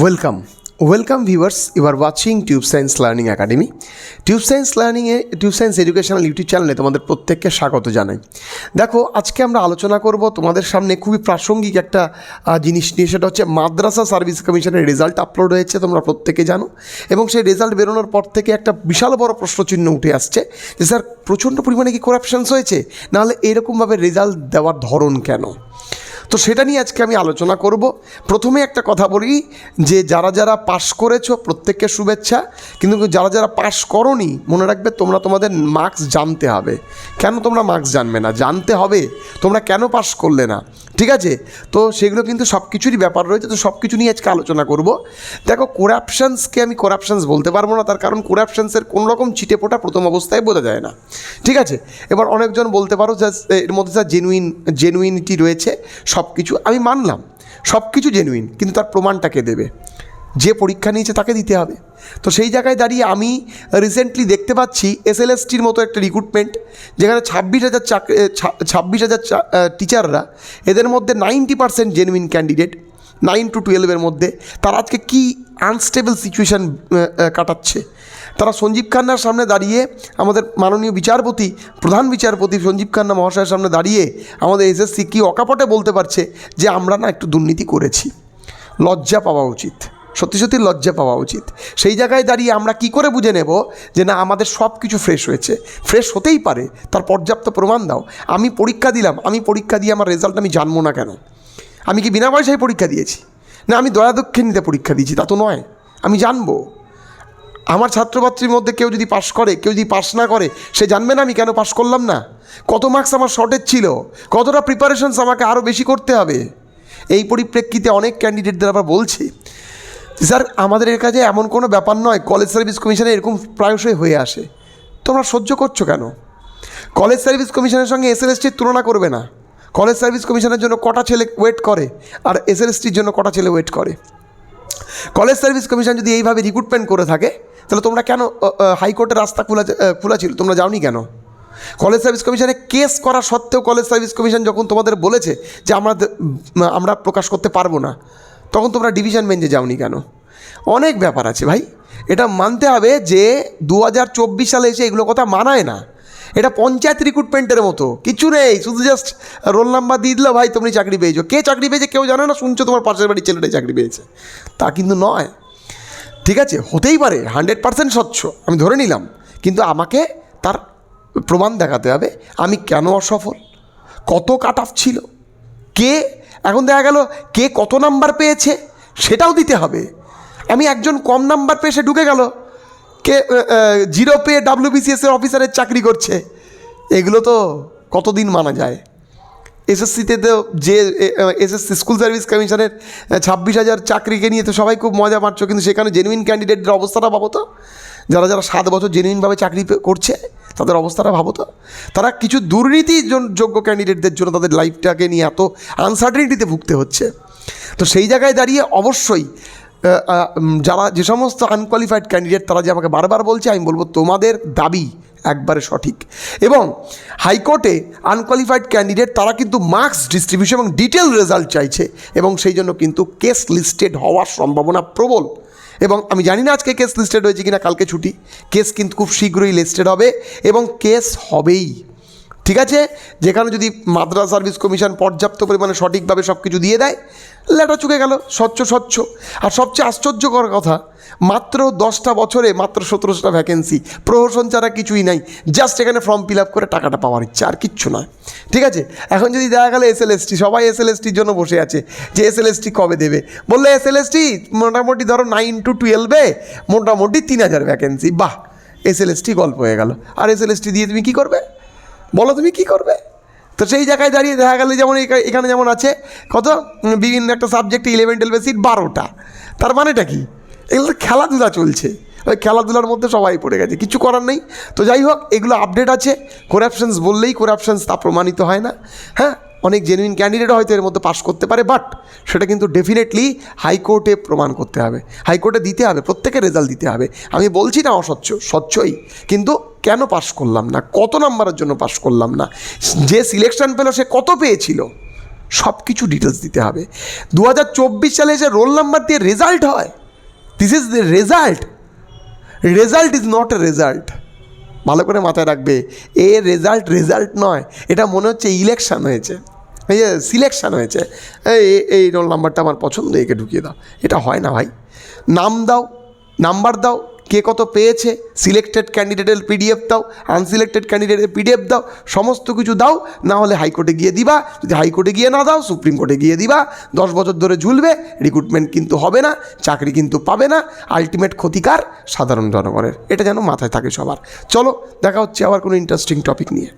Welcome welcome viewers you are watching Tube Science Learning Academy Tube Science লার্নিংয়ে tube science educational YouTube চ্যানেলে তোমাদের প্রত্যেককে স্বাগত জানাই। দেখো, আজকে আমরা আলোচনা করব তোমাদের সামনে খুবই প্রাসঙ্গিক একটা জিনিস নিয়ে। সেটা হচ্ছে মাদ্রাসা সার্ভিস কমিশনের রেজাল্ট আপলোড হয়েছে, তোমরা প্রত্যেকে জানো। এবং সেই রেজাল্ট বেরোনোর পর থেকে একটা বিশাল বড় প্রশ্নচিহ্ন উঠে আসছে যে, স্যার, প্রচণ্ড পরিমাণে কি করাপশনস হয়েছে? নাহলে এরকমভাবে রেজাল্ট দেওয়ার ধরন কেন? তো সেটা নিয়ে আজকে আমি আলোচনা করব। প্রথমে একটা কথা বলি যে যারা যারা পাশ করেছ, প্রত্যেককে শুভেচ্ছা। কিন্তু যারা যারা পাশ করনি, মনে রাখবে তোমরা তোমাদের মার্কস জানতে হবে। কেন তোমরা মার্কস জানবে না? জানতে হবে। তোমরা কেন পাশ করলে না? ঠিক আছে? তো সেগুলো কিন্তু সব কিছুরই ব্যাপার রয়েছে। তো সব কিছু নিয়ে আজকে আলোচনা করব। দেখো করাপশানসকে আমি করাপশানস বলতে পারব না। তার কারণ করাপশানসের কোনো রকম ছিটে ফোটা প্রথম অবস্থায় বোঝা যায় না। ঠিক আছে? এবার অনেকজন বলতে পারো যে, এর মধ্যে যা জেনুইন জেনুইনিটি রয়েছে সব কিছু আমি মানলাম সব কিছু জেনুইন কিন্তু তার প্রমাণটাকে দেবে? যে পরীক্ষা নিয়েছে তাকে দিতে হবে। তো সেই জায়গায় দাঁড়িয়ে আমি রিসেন্টলি দেখতে পাচ্ছি এস এল এসএলএসটির মতো একটা রিক্রুটমেন্ট যেখানে ছাব্বিশ হাজার চাকরি ছাব্বিশ হাজার টিচাররা এদের মধ্যে ninety percent genuine candidate nine two টুয়েলভের মধ্যে। তারা আজকে কী আনস্টেবল সিচুয়েশান কাটাচ্ছে? তারা সঞ্জীব খান্নার সামনে দাঁড়িয়ে আমাদের মাননীয় বিচারপতি, প্রধান বিচারপতি সঞ্জীব খান্না মহাশয়ের সামনে দাঁড়িয়ে আমাদের এসএসসি কী অকাপটে বলতে পারছে যে আমরা না একটু দুর্নীতি করেছি। লজ্জা পাওয়া উচিত। সত্যি সত্যি লজ্জা পাওয়া উচিত। সেই জায়গায় দাঁড়িয়ে আমরা কি করে বুঝে নেব যে না, আমাদের সব কিছু ফ্রেশ হয়েছে। ফ্রেশ হতেই পারে। তার পর্যাপ্ত প্রমাণ দাও। আমি পরীক্ষা দিলাম। আমি পরীক্ষা দিয়ে আমার রেজাল্ট আমি জানব না কেন? আমি কি বিনা পয়সায় পরীক্ষা দিয়েছি? না, আমি দয়া দক্ষিণীতে পরীক্ষা দিয়েছি, তা তো নয়। আমি জানব। আমার ছাত্রছাত্রীর মধ্যে কেউ যদি পাশ করে, কেউ যদি পাশ না করে, সে জানবে না আমি কেন পাশ করলাম না? কত মার্কস আমার শর্টেজ ছিল? কতটা প্রিপারেশনস আমাকে আরও বেশি করতে হবে? এই পরিপ্রেক্ষিতে অনেক ক্যান্ডিডেটদের আবার বলছি, স্যার, আমাদের এর কাছে এমন কোনো ব্যাপার নয় কলেজ সার্ভিস কমিশনে এরকম প্রায়শই হয়ে আসে। তোমরা সহ্য করছ কেন? কলেজ সার্ভিস কমিশনের সঙ্গে এস এসএলএসটির তুলনা করবে না। কলেজ সার্ভিস কমিশনের জন্য কটা ছেলে ওয়েট করে, আর এস এসএলএসটির জন্য কটা ছেলে ওয়েট করে? কলেজ সার্ভিস কমিশন যদি এইভাবে রিক্রুটমেন্ট করে থাকে তাহলে তোমরা কেন হাইকোর্টের রাস্তা খোলা খোলা ছিল? তোমরা যাওনি কেন? কলেজ সার্ভিস কমিশনে কেস করা সত্ত্বেও কলেজ সার্ভিস কমিশন যখন তোমাদের বলেছে যে আমরা আমরা প্রকাশ করতে পারব না, তখন তোমরা ডিভিশন বেঞ্চে যাওনি কেন? অনেক ব্যাপার আছে ভাই। এটা মানতে হবে যে দু হাজার চব্বিশ সালে এসে এগুলো কথা মানায় না। এটা পঞ্চায়েত রিক্রুটমেন্টের মতো। কিছু নেই, শুধু জাস্ট রোল নাম্বার দিয়ে দিল, ভাই তুমি চাকরি পেয়েছ। কে চাকরি পেয়েছে কেউ জানে না, শুনছো তোমার পাশের বাড়ির ছেলেটাই চাকরি পেয়েছে। তা কিন্তু নয়। ঠিক আছে, হতেই পারে হান্ড্রেড পার্সেন্ট স্বচ্ছ, আমি ধরে নিলাম। কিন্তু আমাকে তার প্রমাণ দেখাতে হবে, আমি কেন অসফল? কত কাট অফ ছিল? কে, এখন দেখা গেল কে কত নাম্বার পেয়েছে, সেটাও দিতে হবে। আমি একজন কম নাম্বার পেয়ে সে ঢুকে গেল। কে জিরো পেয়ে ডাব্লিউবিসিএস এর অফিসারের চাকরি করছে। এগুলো তো কতদিন মানা যায়? এসএসসিতে তো যে এসএসসি স্কুল সার্ভিস কমিশনের ছাব্বিশ হাজার চাকরিকে নিয়ে তো সবাই খুব মজা মারছো, কিন্তু সেখানে জেনুইন ক্যান্ডিডেটদের অবস্থাটা ভাবো তো। যারা যারা সাত বছর জেনুইনভাবে চাকরি করছে, তাদের অবস্থাটা ভাবো তো। তারা কিছু দুর্নীতি যোগ্য ক্যান্ডিডেটদের জন্য তাদের লাইফটাকে নিয়ে এত আনসার্টেনিটিতে ভুগতে হচ্ছে। তো সেই জায়গায় দাঁড়িয়ে অবশ্যই যারা যে সমস্ত আনকোয়ালিফাইড ক্যান্ডিডেট তারা যে আমাকে বারবার বলছে, আমি বলব তোমাদের দাবি একবারে সঠিক। এবং হাইকোর্টে আনকোয়ালিফাইড ক্যান্ডিডেট তারা কিন্তু মার্কস ডিস্ট্রিবিউশন এবং ডিটেল রেজাল্ট চাইছে এবং সেই জন্য কিন্তু কেস লিস্টেড হওয়ার সম্ভাবনা প্রবল। এবং আমি জানি না আজকে কেস লিস্টেড হয়েছে কিনা, কালকে ছুটি। কেস কিন্তু খুব শীঘ্রই লিস্টেড হবে এবং কেস হবেই। ঠিক আছে? যেখানে যদি মাদ্রাস সার্ভিস কমিশন পর্যাপ্ত পরিমাণে সঠিকভাবে সব কিছু দিয়ে দেয়, লেটা চুকে গেল, স্বচ্ছ স্বচ্ছ। আর সবচেয়ে আশ্চর্যকর কথা, মাত্র দশটা বছরে মাত্র সতেরোশোটা ভ্যাকেন্সি প্রহসন ছাড়া কিছুই নাই জাস্ট এখানে ফর্ম ফিল আপ করে টাকাটা পাওয়ার ইচ্ছা, আর কিচ্ছু নয়। ঠিক আছে? এখন যদি দেখা গেলো এস এল এসটি সবাই এস এল এসটির জন্য বসে আছে, যে এস এল এসটি কবে দেবে? বললে এস এল এসটি মোটামুটি ধরো নাইন টু টুয়েলভে মোটামুটি তিন হাজার ভ্যাকেন্সি বাহ! এস এল এসটি গল্প হয়ে গেল। আর এস এল এসটি দিয়ে তুমি কী করবে? বলো তুমি কি করবে? তো সেই জায়গায় দাঁড়িয়ে দেখা গেল যেমন এখা- এখানে যেমন আছে, কত? বিভিন্ন একটা সাবজেক্টে ইলেভেন টুয়েলভে সিট বারোটা। তার মানেটা কি? এগুলো খেলাধুলা চলছে। ওই খেলাধুলার মধ্যে সবাই পড়ে গেছে, কিছু করার নেই। তো যাই হোক, এগুলো আপডেট আছে। করাপশনস বললেই করাপশনস তা প্রমাণিত হয় না। হ্যাঁ অনেক জেনুইন ক্যান্ডিডেট হয়তো এর মধ্যে পাশ করতে পারে বাট সেটা কিন্তু ডেফিনেটলি হাইকোর্টে প্রমাণ করতে হবে। হাইকোর্টে দিতে হবে, প্রত্যেকের রেজাল্ট দিতে হবে। আমি বলছি না অস্বচ্ছ স্বচ্ছই। কিন্তু কেন পাশ করলাম না? কত নাম্বারের জন্য পাশ করলাম না? যে সিলেকশন পেল, সে কত পেয়েছিল? সব কিছু ডিটেলস দিতে হবে। দু হাজার চব্বিশ সালে এসে রোল নাম্বার দিয়ে রেজাল্ট হয় this is the result result is not a result ভালো করে মাথায় রাখবে। এ রেজাল্ট রেজাল্ট নয়, এটা মনে হচ্ছে ইলেকশান হয়েছে। এই যে সিলেকশান হয়েছে। এই এই রোল নাম্বারটা আমার পছন্দ, একে ঢুকিয়ে দাও। এটা হয় না ভাই। নাম দাও নাম্বার দাও কে কত পেয়েছে? সিলেক্টেড ক্যান্ডিডেটের পিডিএফ দাও আনসিলেক্টেড ক্যান্ডিডেটের পিডিএফ দাও, সমস্ত কিছু দাও, না হলে হাইকোর্টে গিয়ে দিবা। যদি হাইকোর্টে গিয়ে না দাও সুপ্রিম কোর্টে গিয়ে দিবা। দশ বছর ধরে ঝুলবে রিক্রুটমেন্ট কিন্তু হবে না, চাকরি কিন্তু পাবে না আলটিমেট ক্ষতিকার সাধারণ জনগণের। এটা যেন মাথায় থাকে সবার। চলো, দেখা হচ্ছে আবার কোনো ইন্টারেস্টিং টপিক নিয়ে।